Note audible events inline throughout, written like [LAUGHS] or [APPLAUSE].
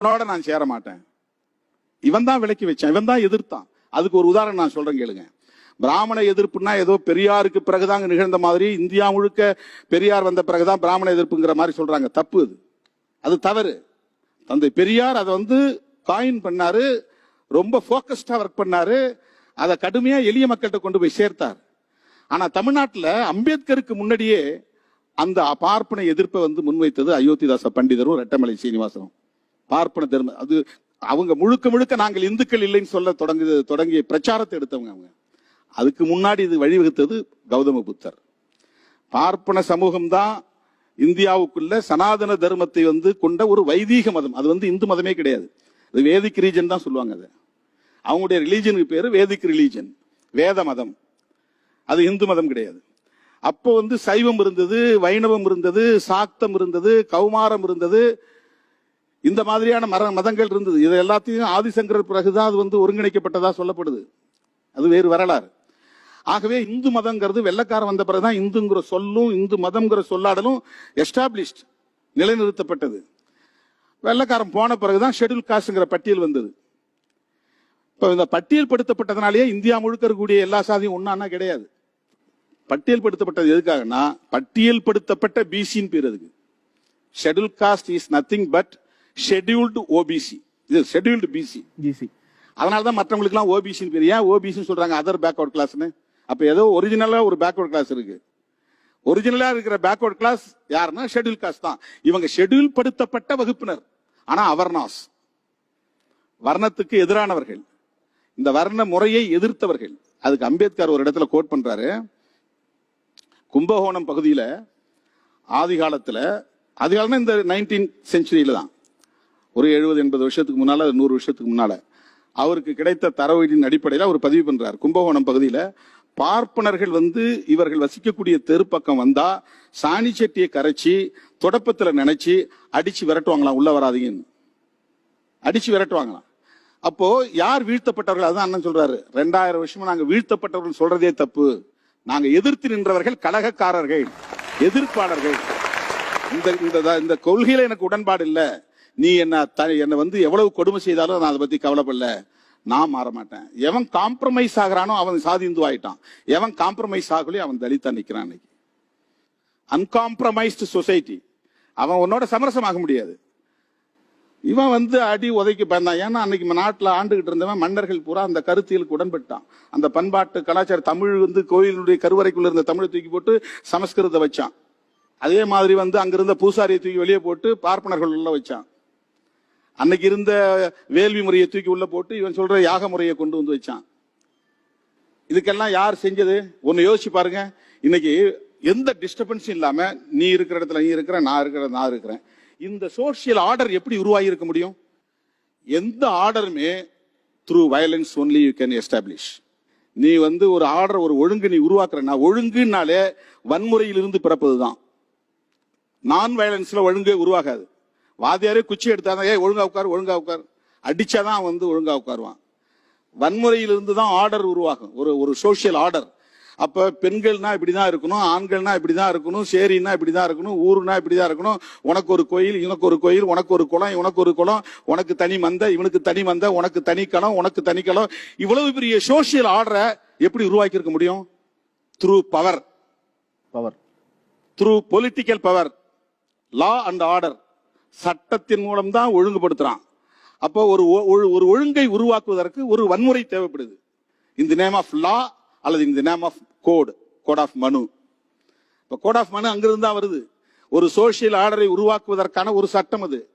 அவனோட நான் சேர மாட்டேன் இவன் தான் விலக்கி வச்சான். இவன் தான் எதிர்த்தான். அதுக்கு ஒரு உதாரணம் நான் சொல்றேன் கேளுங்க. பிராமண எதிர்ப்புனா ஏதோ பெரியாருக்கு பிறகுதாங்க நிகழ்ந்த மாதிரி இந்தியா முழுக்க பெரியார் வந்த பிறகுதான் பிராமண எதிர்ப்புங்கிற மாதிரி சொல்றாங்க. தப்பு அது. அது தவறு. தந்தை பெரியார் அதை வந்து காயின் பண்ணாரு ரொம்ப போக்கஸ்டா ஒர்க் பண்ணாரு அதை கடுமையா எளிய மக்கள்கிட்ட கொண்டு போய் சேர்த்தார். ஆனா தமிழ்நாட்டில் அம்பேத்கருக்கு முன்னாடியே அந்த பார்ப்பன எதிர்ப்பை வந்து முன்வைத்தது அயோத்திதாச பண்டிதரும் ரெட்டமலை சீனிவாசனும். பார்ப்பன தர்ம அது அவங்க முழுக்க முழுக்க நாங்கள் இந்துக்கள் இல்லைன்னு சொல்ல தொடங்கி தொடங்கிய பிரச்சாரத்தை எடுத்தவங்க அவங்க. அதுக்கு முன்னாடி இது வழிவகுத்தது கௌதம புத்தர். பார்ப்பன சமூகம் தான் இந்தியாவுக்குள்ள சனாதன தர்மத்தை வந்து கொண்ட ஒரு வைதீக மதம். அது வந்து இந்து மதமே கிடையாது. அது வேதிக் ரீஜன் தான் சொல்லுவாங்க அது. அவங்களுடைய ரிலீஜனுக்கு பேர் வேதிக் ரிலீஜன் வேத மதம். அது இந்து மதம் கிடையாது. அப்போ வந்து சைவம் இருந்தது வைணவம் இருந்தது சாக்தம் இருந்தது கௌமாரம் இருந்தது இந்த மாதிரியான மர மதங்கள் இருந்தது. இது எல்லாத்தையும் ஆதிசங்கரர் பிறகுதான் அது வந்து ஒருங்கிணைக்கப்பட்டதாக சொல்லப்படுது. அது வேறு வரலாறு. ஆகவே இந்து மதங்கிறது வெள்ளக்காரன் வந்த பிறகுதான் இந்துங்கிற சொல்லும் இந்து மதம்ங்கிற சொல்லாடலும் எஸ்டாப்ளிஷ்ட் நிலைநிறுத்தப்பட்டது. வெள்ளக்காரன் போன பிறகுதான் ஷெட்யூல் காஸ்ட்ங்கிற பட்டியல் வந்தது. இப்போ இந்த பட்டியல் படுத்தப்பட்டதுனாலேயே இந்தியா முழுக்க இருக்கக்கூடிய எல்லா சாதியும் ஒன்றானா கிடையாது. பட்டியல் படுத்தப்பட்டது எதுக்காகனா பட்டியல் படுத்தப்பட்ட பிசின்னு பேர் அதுக்கு. Schedule caste is nothing but scheduled OBC இது ஷெட்யூல்டு பிசி ஜிசி அதனால தான் மற்றவங்களுக்குலாம் ஓபிசின்னு பேர். ஏன் ஓபிசின்னு சொல்றாங்க? அதர் பேக்வர்ட் கிளாஸ்னு அப்ப ஏதோ ஒரிஜினலா ஒரு பேக்வர்ட் கிளாஸ் இருக்கு. ஒரிஜினலா இருக்கிற பேக்வர்ட் கிளாஸ் யாருன்னா? ஷெட்யூல் காஸ்ட் தான். இவங்க ஷெட்யூல் படுத்தப்பட்ட வகுப்பினர். ஆனா அவர்னாஸ் வர்ணத்துக்கு எதிரானவர்கள். இந்த வர்ண முறையை எதிர்த்தவர்கள். அதுக்கு அம்பேத்கர் ஒரு இடத்துல கோட் பண்றாரு. கும்பகோணம் பகுதியில ஆதி காலத்துல ஆதி காலம்னா இந்த நைன்டீன் செஞ்சுரியில தான். ஒரு எழுபது எண்பது வருஷத்துக்கு முன்னால நூறு வருஷத்துக்கு முன்னால அவருக்கு கிடைத்த தரவின் அடிப்படையில் அவர் பதிவு பண்றார். கும்பகோணம் பகுதியில் பார்ப்பனர்கள் வந்து இவர்கள் வசிக்கக்கூடிய தெருப்பக்கம் வந்தா சாணி செட்டியை கரைச்சி தொடப்பத்தில் நினைச்சு அடிச்சு விரட்டுவாங்களாம் உள்ள வராதீங்கன்னு. அடிச்சு விரட்டுவாங்களாம். அப்போ யார் வீழ்த்தப்பட்டவர்கள்? அதான் அண்ணன் சொல்றாரு. ரெண்டாயிரம் வருஷமா நாங்க வீழ்த்தப்பட்டவர்கள் சொல்றதே தப்பு. நாங்க எதிர்த்து நின்றவர்கள் கழகக்காரர்கள் எதிர்ப்பாளர்கள். இந்த இந்த இந்த கொள்கையில எனக்கு உடன்பாடு இல்லை. நீ என்ன த- என்னை வந்து எவ்வளவு கொடுமை செய்தாலும் நான் அதை பத்தி கவலைப்படல. நான் மாற மாட்டேன். எவன் காம்ப்ரமைஸ் ஆகுறானோ அவன் சாதி இந்து ஆயிட்டான். எவன் காம்ப்ரமைஸ் ஆகலையோ அவன் தலித்தா நிற்கிறான் இன்னைக்கு அன்காம்ப்ரமைஸ்டு சொசைட்டி அவன் உன்னோட சமரசமாக முடியாது. இவன் வந்து அடி உதைக்கு பயந்தான் ஏன்னா அன்னைக்கு நாட்டில் ஆண்டுகிட்டு இருந்தவன் மன்னர்கள் பூரா அந்த கருத்தியலுக்கு உடன்பட்டான். அந்த பண்பாட்டு கலாச்சார தமிழ் வந்து கோயிலுடைய கருவறைக்குள்ள இருந்த தமிழை தூக்கி போட்டு சமஸ்கிருதத்தை வச்சான். அதே மாதிரி வந்து அங்கிருந்த பூசாரியை தூக்கி வெளியே போட்டு பார்ப்பனர்கள் உள்ள வச்சான். அன்னைக்கு இருந்த வேள்வி முறையை தூக்கி உள்ள போட்டு இவன் சொல்ற யாக முறையை கொண்டு வந்து வச்சான். இதுக்கெல்லாம் யார் செஞ்சது? ஒன்னு யோசிச்சு பாருங்க. இன்னைக்கு எந்த டிஸ்டர்பன்ஸும் இல்லாம நீ இருக்கிற இடத்துல நீ இருக்கிற நான் இருக்கிற நான் இருக்கிறேன். இந்த சோசியல் ஆர்டர் எப்படி உருவாகி இருக்க முடியும்? எந்த ஆர்டருமே through violence only you can establish நீ வந்து ஒரு ஆர்டர் ஒரு ஒழுங்கு நீ உருவாக்குறனா ஒழுங்குனாலே வன்முறையிலிருந்து பிறப்பதுதான். நான் வயலன்ஸ்ல ஒழுங்கே உருவாகாது. வாத்தியாரே குச்சி எடுத்தாதான் ஏய் ஒழுங்கா உட்கார் ஒழுங்கா உட்கார். அடிச்சாதான் வந்து ஒழுங்கா உட்காருவான். வன்முறையிலிருந்து தான் ஆர்டர் உருவாகும். ஒரு ஒரு சோஷியல் ஆர்டர் அப்ப பெண்கள்னா இப்படிதான் இருக்கணும் ஆண்கள்னா இப்படிதான் இருக்கணும் சேரின்னா இப்படிதான் இருக்கணும் ஊருனா இப்படிதான் இருக்கணும். உனக்கு ஒரு கோயில் இவனுக்கு ஒரு கோயில் உனக்கு ஒரு குளம் இவனுக்கு ஒரு குளம் உனக்கு தனி மந்த இவனுக்கு தனி மந்த உனக்கு தனி களம் உனக்கு தனி களம் இவ்வளவு பெரிய சோஷியல் ஆர்டரை எப்படி உருவாக்கி இருக்க முடியும்? Through power power through political power law and order சட்டத்தின் மூலம் தான் ஒழுங்குபடுத்துறான். அப்போ ஒரு ஒ- ஒழு- ஒரு ஒழுங்கை உருவாக்குவதற்கு ஒரு வன்முறை தேவைப்படுது. இந்த நேம் ஆஃப் லா அல்லது இந்த name of code code of Manu இப்போ கோட் ஆஃப் மனு அங்கிருந்து தான் வருது. ஒரு சோஷியல் ஆர்டரை உருவாக்குவதற்கான ஒரு சட்டம் அது.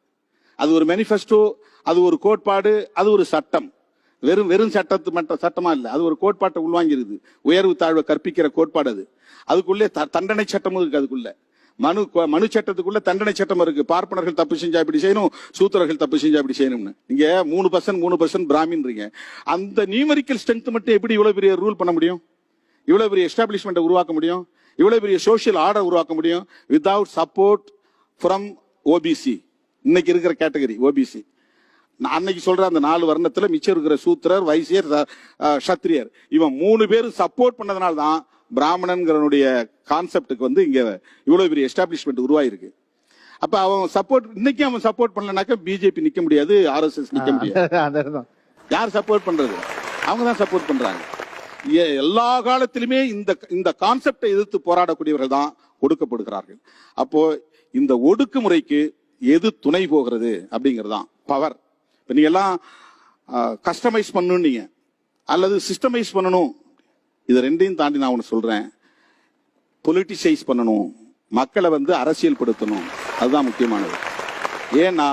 அது ஒரு மேனிஃபெஸ்டோ அது ஒரு கோட்பாடு அது ஒரு சட்டம். வெறும் வெறும் சட்டத்து மட்டும் சட்டமா இல்லை. அது ஒரு கோட்பாட்டை உள்வாங்கிருது. உயர்வு தாழ்வை கற்பிக்கிற கோட்பாடு அது. அதுக்குள்ளே த- தண்டனை சட்டமும் இருக்கு அதுக்குள்ள. மனு மனு சட்டத்துக்குள்ள தண்டனை சட்டம் இருக்கு. பார்ப்பனர்கள் தப்பு செஞ்சா இப்படி செய்யணும் சூத்திரர்கள் தப்பு செஞ்சா இப்படி செய்யணும்னு. நீங்க மூணு பர்சன்ட் மூணு பர்சன்ட் பிராமின்றீங்க. அந்த நியூமரிக்கல் ஸ்ட்ரென்த் மட்டும் எப்படி இவ்வளவு பெரிய ரூல் பண்ண முடியும்? இவ்வளவு பெரிய எஸ்டாப்ளிஷ்மெண்ட்டை உருவாக்க முடியும்? இவ்வளவு பெரிய சோஷியல் ஆர்டர் உருவாக்க முடியும்? வித்தவுட் சப்போர்ட் ஃப்ரம் ஓபிசி இன்னைக்கு இருக்கிற கேட்டகரி ஓபிசி அன்னைக்கு சொல்ற அந்த நாலு வர்ணத்துல மிச்சம் இருக்கிற சூத்திரர் வைசியர் சத்திரியர். இவன் மூணு பேரும் சப்போர்ட் பண்ணதுனால தான் பிராமணன்கிறனுடைய கான்செப்டுக்கு வந்து இங்க இவ்வளவு பெரிய எஸ்டாப்ளிஷ்மெண்ட் உருவாயிருக்கு. அப்ப அவன் சப்போர்ட் இன்னைக்கு அவன் சப்போர்ட் பண்ணலனாக்க பிஜேபி நிக்க முடியாது ஆர்எஸ்எஸ் நிக்க முடியாது. [LAUGHS] யார் சப்போர்ட் பண்றது? அவங்க தான் சப்போர்ட் பண்றாங்க. எல்லா காலத்திலுமே இந்த இந்த கான்செப்டை எதிர்த்து போராடக்கூடியவர்கள் தான் ஒடுக்கப்படுகிறார்கள். அப்போ இந்த ஒடுக்குமுறைக்கு எது துணை போகிறது அப்படிங்கறதுதான் பவர் இப்ப நீங்க எல்லாம் கஸ்டமைஸ் பண்ணணும் நீங்க அல்லது சிஸ்டமைஸ் பண்ணணும். இது ரெண்டையும் தாண்டி நான் ஒன்று சொல்கிறேன் பொலிட்டிசைஸ் பண்ணணும். மக்களை வந்து அரசியல் படுத்தணும் அதுதான் முக்கியமானது. ஏன்னா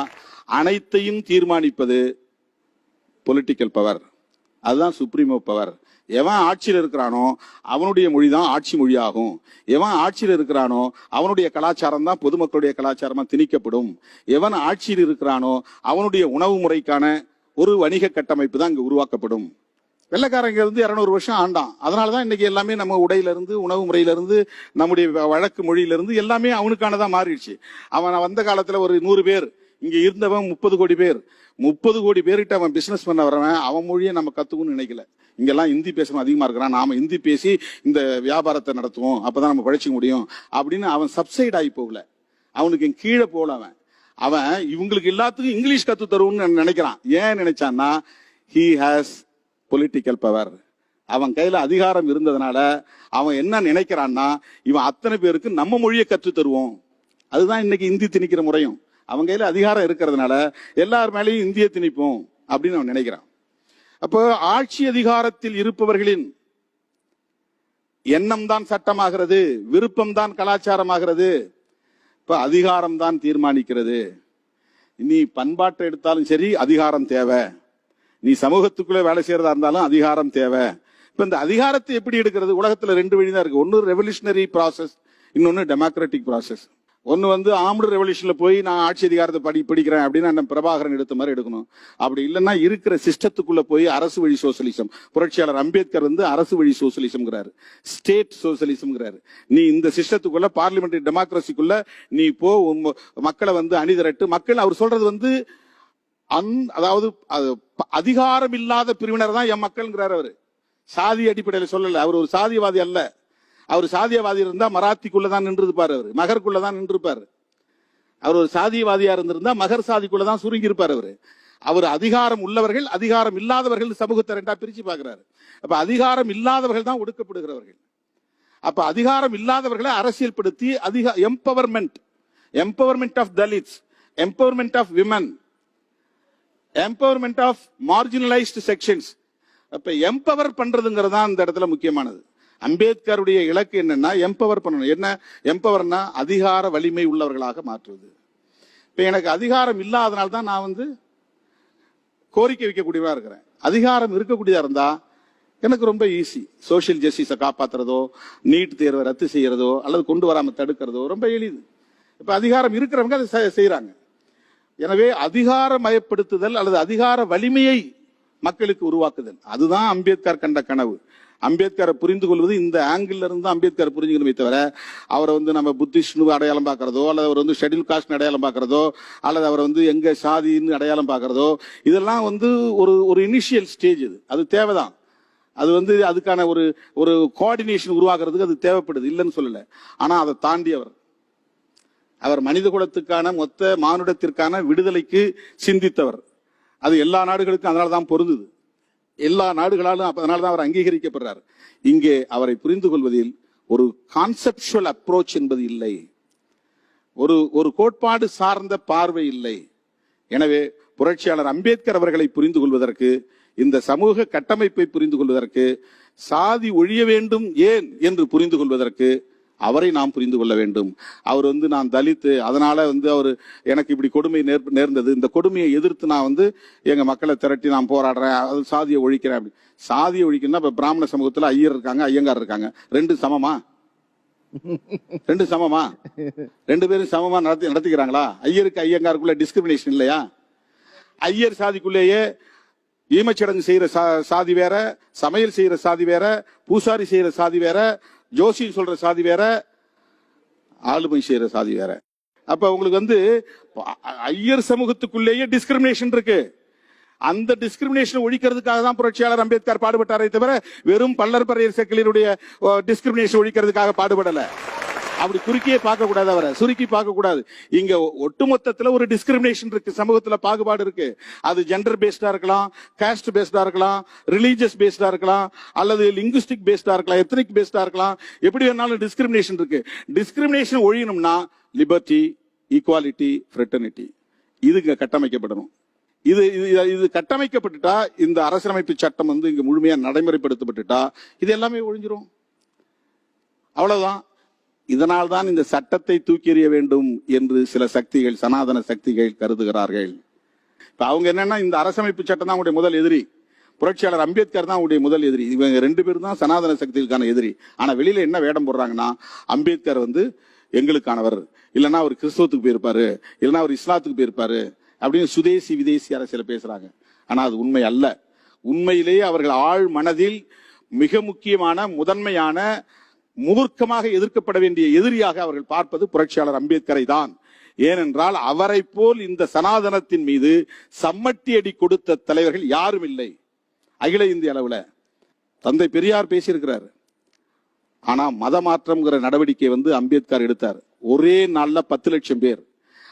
அனைத்தையும் தீர்மானிப்பது பொலிட்டிக்கல் பவர் அதுதான் சுப்ரீமோ பவர் எவன் ஆட்சியில் இருக்கிறானோ அவனுடைய மொழி தான் ஆட்சி மொழியாகும். எவன் ஆட்சியில் இருக்கிறானோ அவனுடைய கலாச்சாரம் தான் பொதுமக்களுடைய கலாச்சாரமாக திணிக்கப்படும். எவன் ஆட்சியில் இருக்கிறானோ அவனுடைய உணவு முறைக்கான ஒரு வணிக கட்டமைப்பு தான் இங்க உருவாக்கப்படும். வெள்ளக்காரங்க இருந்து இரநூறு வருஷம் ஆண்டான். அதனாலதான் இன்னைக்கு எல்லாமே நம்ம உடையிலிருந்து உணவு முறையிலிருந்து நம்முடைய வ- வழக்கு மொழியிலிருந்து எல்லாமே அவனுக்கானதா மாறிடுச்சு. அவன் வந்த காலத்தில் ஒரு நூறு பேர் இங்கே இருந்தவன் முப்பது கோடி பேர். முப்பது கோடி பேர்கிட்ட அவன் பிஸ்னஸ் பண்ண வரவன் அவன் மொழியை நம்ம கற்றுக்கணும்னு நினைக்கல. இங்கெல்லாம் ஹிந்தி பேசணும் அதிகமாக இருக்கிறான். நாம் ஹிந்தி பேசி இந்த வியாபாரத்தை நடத்துவோம் அப்போ தான் நம்ம பழைச்சிக்க முடியும் அப்படின்னு அவன் சப்சைட் ஆகி போகல. அவனுக்கு கீழே போகல அவன். அவன் இவங்களுக்கு எல்லாத்துக்கும் இங்கிலீஷ் கற்று தருவோம்னு நினைக்கிறான். ஏன் நினைச்சான்னா ஹி ஹாஸ் பொலிட்டிக்கல் பவர் அவன் கையில் அதிகாரம் இருந்ததுனால அவன் என்ன நினைக்கிறான்னா இவன் அத்தனை பேருக்கு நம்ம மொழியை கற்று தருவோம். அதுதான் இன்னைக்கு இந்தி திணிக்கிற முறையும். அவன் கையில் அதிகாரம் இருக்கிறதுனால எல்லார் மேலேயும் இந்திய திணிப்போம் அப்படின்னு அவன் நினைக்கிறான். அப்போ ஆட்சி அதிகாரத்தில் இருப்பவர்களின் எண்ணம் தான் சட்டமாகிறது விருப்பம் தான் கலாச்சாரமாகிறது. இப்ப அதிகாரம் தான் தீர்மானிக்கிறது. நீ பண்பாட்டை எடுத்தாலும் சரி அதிகாரம் தேவை. நீ சமூகத்துக்குள்ளே வேலை செய்யறதா இருந்தாலும் அதிகாரம் தேவை. இப்ப இந்த அதிகாரத்தை எப்படி எடுக்கிறது? உலகத்துல ரெண்டு வழி தான் இருக்கு. ஒன்னு ரெவல்யூஷனரி ப்ராசஸ் இன்னொன்னு டெமோக்ராட்டிக் ப்ராசஸ் ஒன்று வந்து ஆம்டு ரெவல்யூஷனில் போய் நான் ஆட்சி அதிகாரத்தை படி படிக்கிறேன் அப்படின்னு அண்ணன் பிரபாகரன் எடுத்த மாதிரி எடுக்கணும். அப்படி இல்லைன்னா இருக்கிற சிஸ்டத்துக்குள்ளே போய் அரசு வழி சோசியலிசம் புரட்சியாளர் அம்பேத்கர் வந்து அரசு வழி சோசலிசம்ங்கிறாரு ஸ்டேட் சோசியலிசம்ங்கிறாரு நீ இந்த சிஸ்டத்துக்குள்ள பார்லிமெண்டரி டெமோக்ரஸிக்குள்ள நீ போ மக்களை வந்து அணிதிரட்டு. மக்கள் அவர் சொல்றது வந்து அந் அதாவது அது அதிகாரம் இல்லாத பிரிவினர் தான் என் மக்கள்ங்கிறார் அவரு. சாதி அடிப்படையில் சொல்லல. அவர் ஒரு சாதியவாதி அல்ல. அவர் சாதியவாதி இருந்தா மராத்திக்குள்ள தான் நின்றுப்பார் அவர். மகருக்குள்ள தான் நின்றுப்பார் அவர் ஒரு சாதியவாதியா இருந்திருந்தா மகர் சாதிக்குள்ள தான் சுருங்கி இருப்பார் அவர். அவர் அதிகாரம் உள்ளவர்கள் அதிகாரம் இல்லாதவர்கள் சமூகத்தை ரெண்டா பிரிச்சு பார்க்கிறாரு அப்ப அதிகாரம் இல்லாதவர்கள் தான் ஒடுக்கப்படுகிறவர்கள். அப்ப அதிகாரம் இல்லாதவர்களை அரசியல்படுத்தி அதிக empowerment empowerment of Dalits empowerment of women empowerment of marginalised sections அப்ப எம்பவர் பண்றதுங்கிறது தான் இந்த இடத்துல முக்கியமானது. அம்பேத்கருடைய இலக்கு என்னன்னா எம்பவர் பண்ணணும். என்ன? எம்பவர்னா அதிகார வலிமை உள்ளவர்களாக மாற்றுவது. இப்போ எனக்கு அதிகாரம் இல்லாதனால தான் நான் வந்து கோரிக்கை வைக்கக்கூடியவராக இருக்கிறேன். அதிகாரம் இருக்கக்கூடியதாக இருந்தால் எனக்கு ரொம்ப ஈஸி சோஷியல் ஜஸ்டிஸை காப்பாற்றுறதோ நீட் தேர்வை ரத்து செய்கிறதோ அல்லது கொண்டு வராமல் தடுக்கிறதோ ரொம்ப எளிது. இப்போ அதிகாரம் இருக்கிறவங்க அதை செ- எனவே அதிகார மயப்படுத்துதல் அல்லது அதிகார வலிமையை மக்களுக்கு உருவாக்குதல். அதுதான் அம்பேத்கர் கண்ட கனவு. அம்பேத்கரை புரிந்து கொள்வது இந்த ஆங்கிள் இருந்து அம்பேத்கர் புரிஞ்சுக்கணுமே தவிர அவரை வந்து நம்ம புத்திஷ்ணு அடையாளம் பார்க்கறதோ அல்லது அவர் வந்து ஷெட்யூல் காஸ்ட் அடையாளம் பார்க்கறதோ அல்லது அவர் வந்து எங்க சாதின்னு அடையாளம் பார்க்கறதோ இதெல்லாம் வந்து ஒரு ஒரு இனிஷியல் ஸ்டேஜ் இது. அது தேவைதான். அது வந்து அதுக்கான ஒரு ஒரு கோஆர்டினேஷன் உருவாக்குறதுக்கு அது தேவைப்படுது. இல்லைன்னு சொல்லலை. ஆனால் அதை தாண்டி அவர் அவர் மனித குலத்துக்கான மொத்த மானுடத்திற்கான விடுதலைக்கு சிந்தித்தவர். அது எல்லா நாடுகளுக்கும் அதனால தான் பொருந்தது. எல்லா நாடுகளாலும் அதனால தான் அவர் அங்கீகரிக்கப்படுறார். இங்கே அவரை புரிந்து கொள்வதில் ஒரு கான்செப்சுவல் அப்ரோச் என்பது இல்லை. ஒரு ஒரு கோட்பாடு சார்ந்த பார்வை இல்லை. எனவே புரட்சியாளர் அம்பேத்கர் அவர்களை புரிந்து கொள்வதற்கு இந்த சமூக கட்டமைப்பை புரிந்து கொள்வதற்கு சாதி ஒழிய வேண்டும் ஏன் என்று புரிந்து கொள்வதற்கு அவரை நாம் புரிந்து கொள்ள வேண்டும். அவர் வந்து நான் தலித்து அதனால வந்து அவர் எனக்கு இப்படி கொடுமை நேர் நேர்ந்தது. இந்த கொடுமையை எதிர்த்து நான் வந்து எங்க மக்களை திரட்டி நான் போராடுறேன் அது சாதியை ஒழிக்கிறேன் அப்படி. சாதியை ஒழிக்கணும்னா இப்ப பிராமண சமூகத்துல ஐயர் இருக்காங்க ஐயங்கார் இருக்காங்க. ரெண்டு சமமா? ரெண்டு சமமா? ரெண்டு பேரும் சமமா நடத்தி நடத்திக்கிறாங்களா? ஐயருக்கு ஐயங்காருக்குள்ள டிஸ்கிரிமினேஷன் இல்லையா? ஐயர் சாதிக்குள்ளேயே ஈமச்சடங்கு செய்யற சா- சாதி வேற சமையல் செய்யற சாதி வேற பூசாரி செய்யற சாதி வேற ஜோசியம் சொல்ற சாதி வேற ஆளுமை செய்யற சாதி வேற. அப்ப உங்களுக்கு வந்து ஐயர் சமூகத்துக்குள்ளேயே டிஸ்கிரிமினேஷன் இருக்கு. அந்த டிஸ்கிரிமினேஷன் ஒழிக்கிறதுக்காக தான் புரட்சியாளர் அம்பேத்கர் பாடுபட்டாரே தவிர வெறும் பல்லர் பறையர் செக்கிலினுடைய டிஸ்கிரிமினேஷன் ஒழிக்கிறதுக்காக பாடுபடலை. அப்படி குறுக்கியே பார்க்க கூடாது அவரை. சுருக்கி பார்க்க கூடாது இங்க ஒட்டுமொத்தத்துல ஒரு டிஸ்கிரிமினேஷன் இருக்கு. சமூகத்துல பாகுபாடு இருக்கு. அது ஜெண்டர் பேஸ்டா இருக்கலாம் காஸ்ட் பேஸ்டா இருக்கலாம் ரிலீஜியஸ் பேஸ்டா இருக்கலாம் அல்லது லிங்குஸ்டிக் பேஸ்டா இருக்கலாம் எத்தனிக் பேஸ்டா இருக்கலாம். எப்படி வேணாலும் டிஸ்கிரிமினேஷன் இருக்கு. டிஸ்கிரிமினேஷன் ஒழியணும்னா லிபர்ட்டி ஈக்குவாலிட்டி ஃப்ரெட்டர்னிட்டி இது இங்க கட்டமைக்கப்படணும் இது இது இது கட்டமைக்கப்பட்டுட்டா இந்த அரசியலமைப்பு சட்டம் வந்து இங்க முழுமையா நடைமுறைப்படுத்தப்பட்டுட்டா இது எல்லாமே ஒழிஞ்சிரும். அவ்வளவுதான். இதனால் தான் இந்த சட்டத்தை தூக்கி எறிய வேண்டும் என்று சில சக்திகள் சனாதன சக்திகள் கருதுகிறார்கள். இப்போ அவங்க என்னன்னா இந்த அரசமைப்பு சட்டம் தான் அவங்களுடைய முதல் எதிரி. புரட்சியாளர் அம்பேத்கர் தான் உடைய முதல் எதிரி. இவங்க ரெண்டு பேரும் தான் சனாதன சக்திகளுக்கான எதிரி. ஆனால் வெளியில் என்ன வேடம் போடுறாங்கன்னா அம்பேத்கர் வந்து எங்களுக்கானவர். இல்லைன்னா அவர் கிறிஸ்தவத்துக்கு போயிருப்பாரு. இல்லைன்னா அவர் இஸ்லாத்துக்கு போயிருப்பாரு. அப்படின்னு சுதேசி விதேசி சில பேசுறாங்க. ஆனால் அது உண்மை அல்ல. உண்மையிலேயே அவர்கள் ஆழ் மனதில் மிக முக்கியமான முதன்மையான மூர்க்கமாக எதிர்க்கப்பட வேண்டிய எதிரியாக அவர்கள் பார்ப்பது புரட்சியாளர் அம்பேத்கரை தான். ஏனென்றால் அவரை போல் இந்த சனாதனத்தின் மீது சம்மட்டி அடி கொடுத்த தலைவர்கள் யாரும் இல்லை. அகில இந்திய அளவில். தந்தை பெரியார் பேசியிருக்கிறார். ஆனா மத மாற்றம்ங்கிற நடவடிக்கை வந்து அம்பேத்கர் எடுத்தார். ஒரே நாள்ல பத்து லட்சம் பேர்.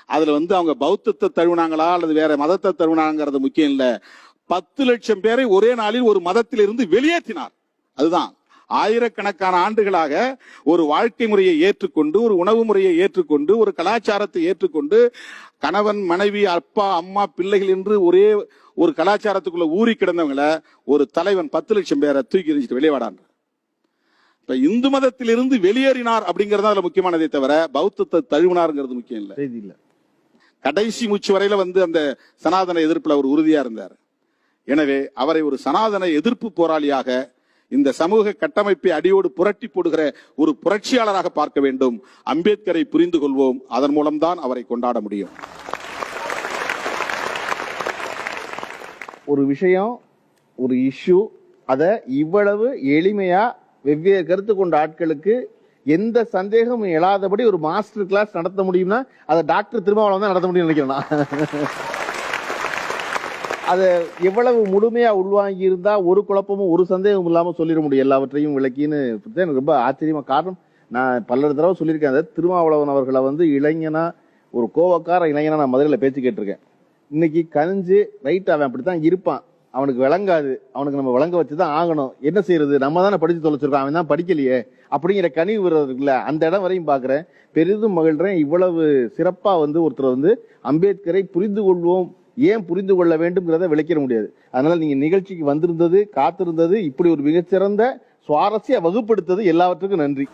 அதுல வந்து அவங்க பௌத்தத்தை தழுவினாங்களா அல்லது வேற மதத்தை தழுவினாங்கிறது முக்கியம் இல்ல. பத்து லட்சம் பேரை ஒரே நாளில் ஒரு மதத்திலிருந்து வெளியேற்றினார். அதுதான். ஆயிரக்கணக்கான ஆண்டுகளாக ஒரு வாழ்க்கை முறையை ஏற்றுக்கொண்டு ஒரு உணவு முறையை ஏற்றுக்கொண்டு ஒரு கலாச்சாரத்தை ஏற்றுக்கொண்டு கணவன் மனைவி அப்பா அம்மா பிள்ளைகள் என்று ஒரே ஒரு கலாச்சாரத்துக்குள்ள ஊறி கிடந்தவங்கள ஒரு தலைவன் பத்து லட்சம் பேரை தூக்கி எறிஞ்சிட்டு வெளியே வாடான்ற இப்ப இந்து மதத்திலிருந்து வெளியேறினார் அப்படிங்கறது அதுல முக்கியமானதே தவிர பௌத்தத்தை தழுவினாருங்கிறது முக்கியம் இல்ல. இல்ல. கடைசி மூச்சு வரையில வந்து அந்த சனாதன எதிர்ப்புல அவர் உறுதியா இருந்தார். எனவே அவரை ஒரு சனாதன எதிர்ப்பு போராளியாக இந்த சமூக கட்டமைப்பை அடியோடு புரட்டி போடுகிற ஒரு புரட்சியாளராக பார்க்க வேண்டும். அம்பேத்கரை புரிந்து கொள்வோம். அதன் மூலம்தான் அவரை கொண்டாட முடியும். ஒரு விஷயம் ஒரு இஷ்யூ அதை இவ்வளவு எளிமையா வெவ்வேறு கருத்து கொண்ட ஆட்களுக்கு எந்த சந்தேகமும் எழாதபடி ஒரு மாஸ்டர் கிளாஸ் நடத்த முடியும்னா அதை டாக்டர் திருமாவளவன் தான் நடத்த முடியும்னு நினைக்கிறேன் [LAUGHS] அதை எவ்வளவு முழுமையா உள்வாங்கி இருந்தா ஒரு குழப்பமும் ஒரு சந்தேகமும் இல்லாம சொல்லிட முடியும். எல்லாவற்றையும் விளக்கின்னு எனக்கு ரொம்ப ஆச்சரியமா காரணம். நான் பல்லர் தடவை சொல்லியிருக்கேன். அதை திருமாவளவன் அவர்களை வந்து இளைஞனா ஒரு கோவக்கார இளைஞனா நான் மதுரையில் பேச்சு கேட்டிருக்கேன். இன்னைக்கு கனிஞ்சு ரைட் அவன் அப்படித்தான் இருப்பான். அவனுக்கு விளங்காது. அவனுக்கு நம்ம விளங்க வச்சு தான் ஆகணும். என்ன செய்யறது? நம்ம தானே படிச்சு தொலைச்சிருக்கோம். அவன் தான் படிக்கலையே. அப்படிங்கிற கனிவு இருக்குல்ல அந்த இடம் வரையும் பார்க்குறேன் பெரிதும் மகிழ்றேன். இவ்வளவு சிறப்பாக வந்து ஒருத்தர் வந்து அம்பேத்கரை புரிந்து கொள்வோம். ஏன் புரிந்து கொள்ள வேண்டும்ங்கிறத விளக்கிட முடியாது. அதனால நீங்க நிகழ்ச்சிக்கு வந்திருந்தது காத்திருந்தது இப்படி ஒரு மிகச்சிறந்த சுவாரஸ்ய வகுப்படுத்தது எல்லாவற்றுக்கும் நன்றி.